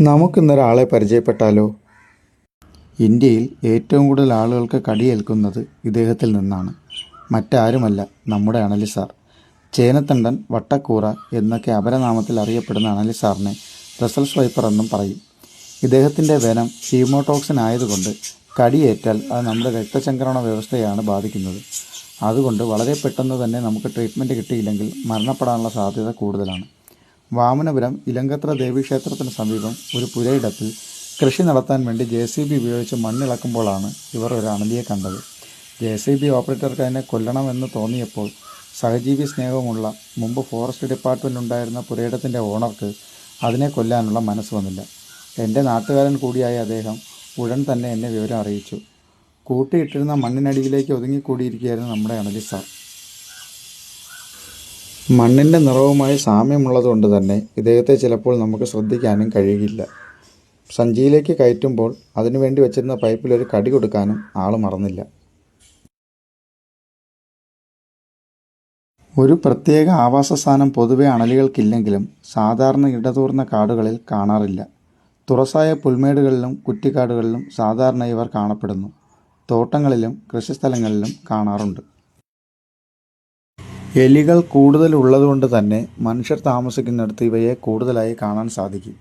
നമുക്കിന്നൊരാളെ പരിചയപ്പെട്ടാലോ? ഇന്ത്യയിൽ ഏറ്റവും കൂടുതൽ ആളുകൾക്ക് കടിയേൽക്കുന്നത് ഇദ്ദേഹത്തിൽ നിന്നാണ്. മറ്റാരുമല്ല നമ്മുടെ അണലി സാർ. ചേനത്തണ്ടൻ വട്ടക്കൂറ എന്നൊക്കെ അപരനാമത്തിൽ അറിയപ്പെടുന്ന അണലി സാറിനെ റസൽ സ്വൈപ്പർ എന്നും പറയും. ഇദ്ദേഹത്തിന്റെ വെനം ഹീമോടോക്സിൻ ആയതുകൊണ്ട് കടിയേറ്റാൽ അത് നമ്മുടെ രക്തചംക്രമണ വ്യവസ്ഥയാണ് ബാധിക്കുന്നത്. അതുകൊണ്ട് വളരെ പെട്ടെന്ന് തന്നെ നമുക്ക് ട്രീറ്റ്മെന്റ് കിട്ടിയില്ലെങ്കിൽ മരണപ്പെടാനുള്ള സാധ്യത കൂടുതലാണ്. വാമനപുരം ഇലങ്കത്ര ദേവീക്ഷേത്രത്തിന് സമീപം ഒരു പുരയിടത്തിൽ കൃഷി നടത്താൻ വേണ്ടി ജെ സി ബി ഉപയോഗിച്ച് മണ്ണിളക്കുമ്പോഴാണ് ഇവർ ഒരു അണലിയെ കണ്ടത്. ജെ സി ബി ഓപ്പറേറ്റർക്ക് അതിനെ കൊല്ലണമെന്ന് തോന്നിയപ്പോൾ സഹജീവി സ്നേഹമുള്ള മുമ്പ് ഫോറസ്റ്റ് ഡിപ്പാർട്ട്മെന്റ് ഉണ്ടായിരുന്ന പുരയിടത്തിന്റെ ഓണർക്ക് അതിനെ കൊല്ലാനുള്ള മനസ്സ് വന്നില്ല. എന്റെ നാട്ടുകാരൻ കൂടിയായ അദ്ദേഹം ഉടൻ തന്നെ എന്നെ വിവരം അറിയിച്ചു. കൂട്ടിയിട്ടിരുന്ന മണ്ണിനടിയിലേക്ക് ഒതുങ്ങിക്കൂടിയിരിക്കുകയായിരുന്നു നമ്മുടെ അണലി സാർ. മണ്ണിന്റെ നിറവുമായി സാമ്യമുള്ളതുകൊണ്ട് തന്നെ ഇദ്ദേഹത്തെ ചിലപ്പോൾ നമുക്ക് ശ്രദ്ധിക്കാനും കഴിയില്ല. സഞ്ചിയിലേക്ക് കയറ്റുമ്പോൾ അതിനുവേണ്ടി വെച്ചിരുന്ന പൈപ്പിൽ ഒരു കടി കൊടുക്കാനും ആൾ മറന്നില്ല. ഒരു പ്രത്യേക ആവാസസ്ഥാനം പൊതുവെ അണലികൾക്കില്ലെങ്കിലും സാധാരണ ഇടതൂർന്ന കാടുകളിൽ കാണാറില്ല. തുറസായ പുൽമേടുകളിലും കുറ്റിക്കാടുകളിലും സാധാരണ ഇവർ കാണപ്പെടുന്നു. തോട്ടങ്ങളിലും കൃഷിസ്ഥലങ്ങളിലും കാണാറുണ്ട്. എലികൾ കൂടുതലുള്ളതുകൊണ്ട് തന്നെ മനുഷ്യർ താമസിക്കുന്നിടത്ത് ഇവയെ കൂടുതലായി കാണാൻ സാധിക്കും.